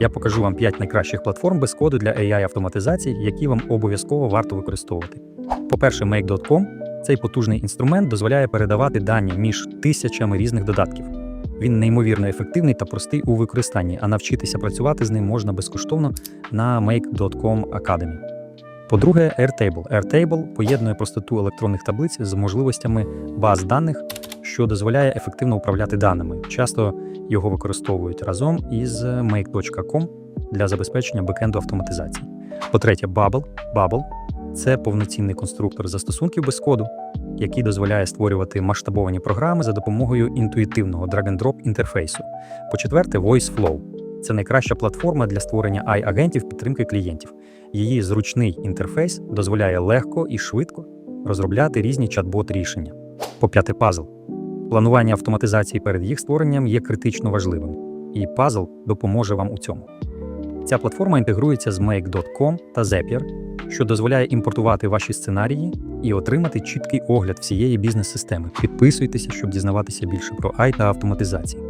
Я покажу вам 5 найкращих платформ без коду для AI автоматизації, які вам обов'язково варто використовувати. По-перше, Make.com цей потужний інструмент дозволяє передавати дані між тисячами різних додатків. Він неймовірно ефективний та простий у використанні, а навчитися працювати з ним можна безкоштовно на Make.com Academy. По-друге, Airtable. Airtable поєднує простоту електронних таблиць з можливостями баз даних, що дозволяє ефективно управляти даними. Часто його використовують разом із Make.com для забезпечення бекенду автоматизації. По-третє, Bubble. Bubble – це повноцінний конструктор застосунків без коду, який дозволяє створювати масштабовані програми за допомогою інтуїтивного drag-and-drop інтерфейсу. По-четверте, VoiceFlow – це найкраща платформа для створення AI-агентів підтримки клієнтів. Її зручний інтерфейс дозволяє легко і швидко розробляти різні чат-бот рішення. По-п'яте, Puzzle. Планування автоматизації перед їх створенням є критично важливим, і пазл допоможе вам у цьому. Ця платформа інтегрується з Make.com та Zapier, що дозволяє імпортувати ваші сценарії і отримати чіткий огляд всієї бізнес-системи. Підписуйтеся, щоб дізнаватися більше про AI та автоматизації.